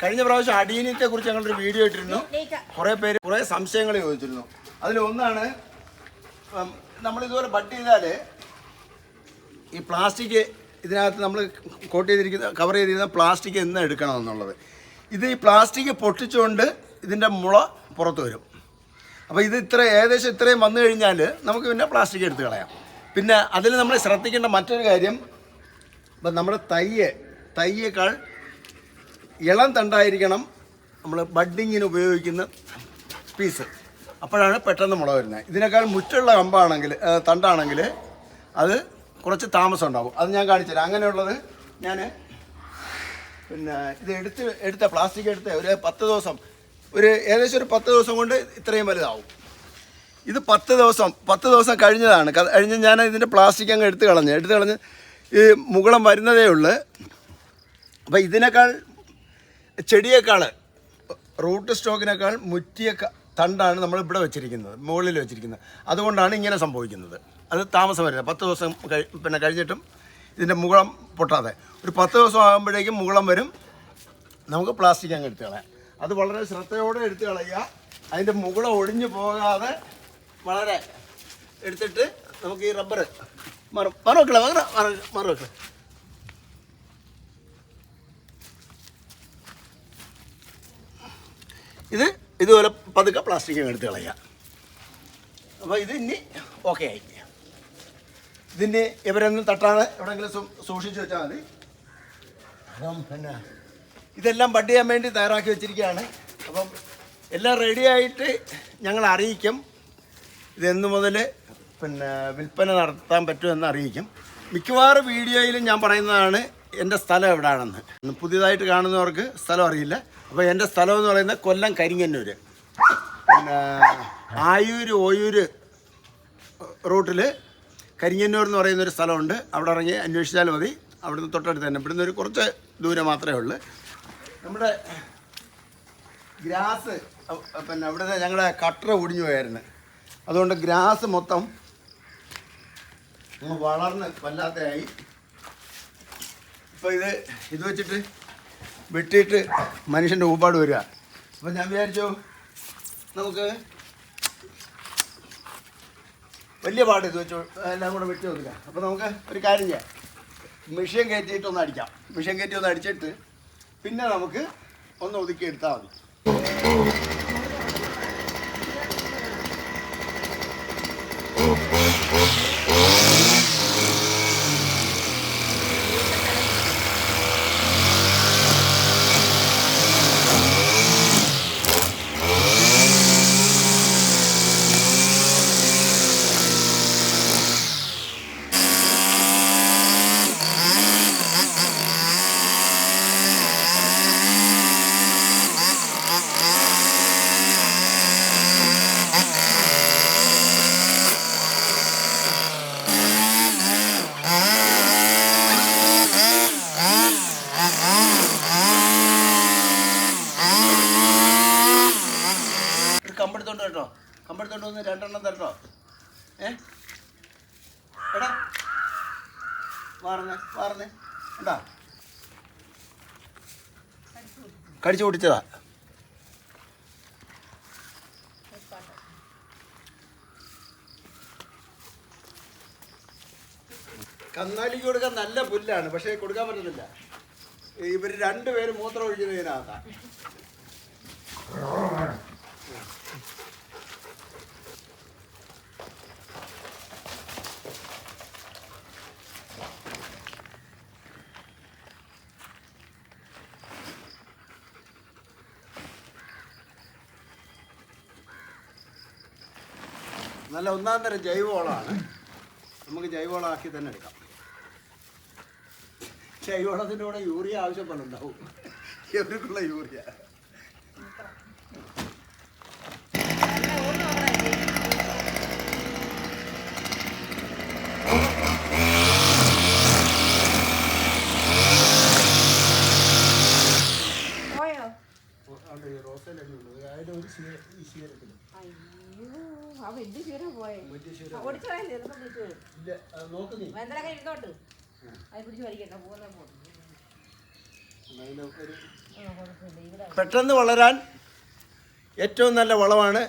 കഴിഞ്ഞ പ്രാവശ്യം അടീനത്തെ കുറിച്ച് ഞങ്ങളൊരു വീഡിയോ ഇട്ടിരുന്നു. കുറേ പേര് കുറേ സംശയങ്ങൾ ചോദിച്ചിരുന്നു. അതിലൊന്നാണ് നമ്മൾ ഇതുപോലെ ബട്ട് ചെയ്താൽ ഈ പ്ലാസ്റ്റിക് ഇതിനകത്ത് നമ്മൾ കോട്ട് ചെയ്തിരിക്കുന്ന കവർ ചെയ്തിരിക്കുന്ന പ്ലാസ്റ്റിക് എന്ന് എടുക്കണം എന്നുള്ളത്. ഇത് ഈ പ്ലാസ്റ്റിക് പൊട്ടിച്ചുകൊണ്ട് ഇതിന്റെ മുള പുറത്ത് വരും. അപ്പോൾ ഇത് ഇത്ര ഏകദേശം ഇത്രയും വന്നു കഴിഞ്ഞാൽ നമുക്ക് പിന്നെ പ്ലാസ്റ്റിക് എടുത്ത് കളയാം. പിന്നെ അതിൽ നമ്മൾ ശ്രദ്ധിക്കേണ്ട മറ്റൊരു കാര്യം ഇപ്പം നമ്മുടെ തയ്യ് തയ്യേക്കാൾ ഇളം തണ്ടായിരിക്കണം. നമ്മൾ ബഡ്ഡിങ്ങിന് ഉപയോഗിക്കുന്ന പീസ് അപ്പോഴാണ് പെട്ടെന്ന് മുള വരുന്നത്. ഇതിനേക്കാൾ മുറ്റുള്ള കമ്പാണെങ്കിൽ തണ്ടാണെങ്കിൽ അത് കുറച്ച് താമസം ഉണ്ടാവും. അത് ഞാൻ കാണിച്ചുതരാം അങ്ങനെയുള്ളത് ഞാൻ പിന്നെ ഇത് എടുത്ത് എടുത്ത പ്ലാസ്റ്റിക് എടുത്ത് ഒരു പത്ത് ദിവസം ഒരു ഏകദേശം ഒരു പത്ത് ദിവസം കൊണ്ട് ഇത്രയും വലുതാവും. ഇത് പത്ത് ദിവസം പത്ത് ദിവസം കഴിഞ്ഞതാണ്. കഴിഞ്ഞ് ഞാൻ ഇതിന്റെ പ്ലാസ്റ്റിക് അങ്ങ് എടുത്ത് കളഞ്ഞ് എടുത്ത് കളഞ്ഞ് ഈ മുകളം വരുന്നതേ ഉള്ളൂ. അപ്പോൾ ഇതിനേക്കാൾ ചെടിയേക്കാൾ റൂട്ട് സ്റ്റോക്കിനേക്കാൾ മുറ്റിയ തണ്ടാണ് നമ്മൾ ഇവിടെ വെച്ചിരിക്കുന്നത് മുകളിൽ വെച്ചിരിക്കുന്നത്. അതുകൊണ്ടാണ് ഇങ്ങനെ സംഭവിക്കുന്നത്. അത് താമസം വരുന്നത്. പത്ത് ദിവസം കഴി പിന്നെ കഴിഞ്ഞിട്ടും ഇതിന്റെ മുകളം പൊട്ടാതെ. ഒരു പത്ത് ദിവസം ആകുമ്പോഴേക്കും മുകളം വരും. നമുക്ക് പ്ലാസ്റ്റിക് അങ്ങ് എടുത്ത് കളയാം. അത് വളരെ ശ്രദ്ധയോടെ എടുത്ത് കളയുക. അതിന്റെ മുകളം ഒഴിഞ്ഞു പോകാതെ വളരെ എടുത്തിട്ട് നമുക്ക് ഈ റബ്ബർ മറ മറവെക്കളെ അങ്ങനെ മറവെക്കളെ ഇത് ഇതുപോലെ പതുക്കെ പ്ലാസ്റ്റിക് എടുത്ത് കളയുക അപ്പോൾ ഇത് ഇനി ഓക്കെ ആയി. ഇതിന് ഇവരൊന്നും തട്ടാതെ എവിടെയെങ്കിലും സൂക്ഷിച്ചു സൂക്ഷിച്ച് വെച്ചാൽ മതി. അപ്പം പിന്നെ. ഇതെല്ലാം ബഡ് ചെയ്യാൻ വേണ്ടി തയ്യാറാക്കി വെച്ചിരിക്കുകയാണ്. അപ്പം എല്ലാം റെഡിയായിട്ട് ഞങ്ങൾ അറിയിക്കും. ഇതെന്ന് മുതൽ പിന്നെ വിൽപ്പന നടത്താൻ പറ്റുമെന്ന് അറിയിക്കും. മിക്കവാറും വീഡിയോയിലും ഞാൻ പറയുന്നതാണ് എന്റെ സ്ഥലം എവിടെയാണെന്ന് പുതിയതായിട്ട് കാണുന്നവർക്ക് സ്ഥലം അറിയില്ല. അപ്പോൾ എന്റെ സ്ഥലം എന്ന് പറയുന്നത് കൊല്ലം കരിങ്ങന്നൂർ പിന്നെ ആയൂര് ഓയൂര് റൂട്ടിൽ കരിങ്ങന്നൂർ എന്ന് പറയുന്ന ഒരു സ്ഥലമുണ്ട്. അവിടെ ഇറങ്ങി അന്വേഷിച്ചാൽ മതി. അവിടുന്ന് തൊട്ടടുത്ത് തന്നെ. ഇവിടുന്ന് ഒരു കുറച്ച് ദൂരം മാത്രമേ ഉള്ളൂ. നമ്മുടെ ഗ്രാസ് പിന്നെ അവിടുത്തെ ഞങ്ങളുടെ കട്ടറ ഒടിഞ്ഞു പോയായിരുന്നു. അതുകൊണ്ട് ഗ്രാസ് മൊത്തം വളർന്ന് വല്ലാത്തയായി ഇപ്പോൾ ഇത് ഇത് വെച്ചിട്ട് വെട്ടിയിട്ട് മനുഷ്യന്റെ ഊപ്പാട് വരിക. അപ്പോൾ ഞാൻ വിചാരിച്ചു നമുക്ക് വലിയ പാട് ഇത് വെച്ചോ എല്ലാം കൂടെ വെട്ടി നോക്കില്ല. അപ്പോൾ നമുക്ക് ഒരു കാര്യം ചെയ്യാം. മിഷ്യൻ കയറ്റിയിട്ട് ഒന്ന് അടിക്കാം. മിഷ്യൻ കയറ്റി ഒന്ന് അടിച്ചിട്ട് പിന്നെ നമുക്ക് ഒന്ന് ഒതുക്കി എടുത്താൽ മതി. ഒരു കമ്പെടുത്തോണ്ട് കേട്ടോ കമ്പെടുത്തോണ്ട് വന്ന് രണ്ടെണ്ണം തരട്ടോ. ഏ? എടാ. മാറുന്നേ മാറുന്നേ എന്താ കടിച്ചു പൊട്ടിച്ചതാ. കന്നാലിക്ക് കൊടുക്കാൻ നല്ല പുല്ലാണ് പക്ഷേ കൊടുക്കാൻ പറ്റുന്നില്ല ഇവർ രണ്ടുപേരും മൂത്രം ഒഴിക്കുന്നതിനകത്താ നല്ല ഒന്നാം തരം ജൈവവളമാണ്. നമുക്ക് ജൈവവളമാക്കി തന്നെ എടുക്കാം. ജൈവവളത്തിന്റെ കൂടെ യൂറിയ ആവശ്യപ്പെടുന്നുണ്ടാവും എവർക്കുള്ള യൂറിയ. റോസയിലൊക്കെ ഉള്ളത് അതിന്റെ ഒരു ശീ- വലിയ ചീര പോയെ. ഓടിച്ചു വേന്തലൊക്കെ ഇരുന്നോട്ട്. അത് പിടിച്ച് പോകുന്ന പെട്ടെന്ന് വളരാൻ ഏറ്റവും നല്ല വളമാണ്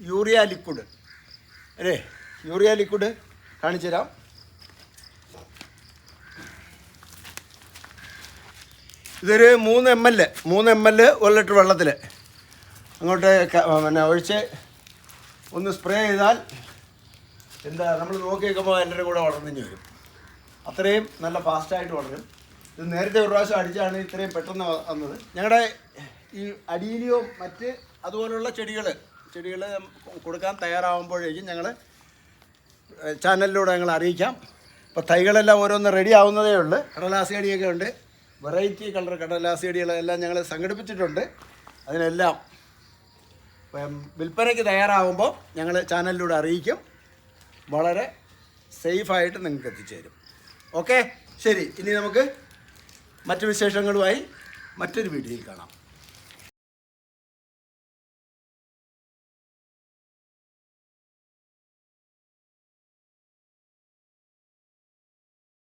യൂറിയ ലിക്വിഡ്. അല്ലേ? യൂറിയ ലിക്വിഡ് കാണിച്ചു തരാം. ഇതൊരു മൂന്ന് എം എൽ മൂന്ന് എം എൽ ഒരു ലിറ്റർ വെള്ളത്തിൽ അങ്ങോട്ട് പിന്നെ ഒഴിച്ച് ഒന്ന് സ്പ്രേ ചെയ്താൽ എന്താ നമ്മൾ നോക്കി വെക്കുമ്പോൾ എല്ലാവരും കൂടെ വളർന്നിഞ്ഞ് വരും. അത്രയും നല്ല ഫാസ്റ്റായിട്ട് വളരും. ഇത് നേരത്തെ ഒരു പ്രാവശ്യം അടിച്ചാണ് ഇത്രയും പെട്ടെന്ന് വന്നത്. ഞങ്ങളുടെ ഈ അടിയിലിയോ മറ്റ് അതുപോലുള്ള ചെടികൾ ചെടികൾ കൊടുക്കാൻ തയ്യാറാവുമ്പോഴേക്കും ഞങ്ങൾ ചാനലിലൂടെ ഞങ്ങൾ അറിയിക്കാം. ഇപ്പോൾ തൈകളെല്ലാം ഓരോന്ന് റെഡി ആവുന്നതേ ഉള്ളൂ. കടലാസ് ചെടിയൊക്കെ ഉണ്ട്. വെറൈറ്റി കളർ കടലാസ് ചെടികളെല്ലാം ഞങ്ങൾ സംഘടിപ്പിച്ചിട്ടുണ്ട്. അതിനെല്ലാം വിൽപ്പനയ്ക്ക് തയ്യാറാവുമ്പോൾ ഞങ്ങൾ ചാനലിലൂടെ അറിയിക്കും. വളരെ സേഫായിട്ട് നിങ്ങൾക്ക് എത്തിച്ചേരും. ഓക്കെ ശരി ഇനി നമുക്ക് മറ്റു വിശേഷങ്ങളുമായി മറ്റൊരു വീഡിയോയിൽ കാണാം.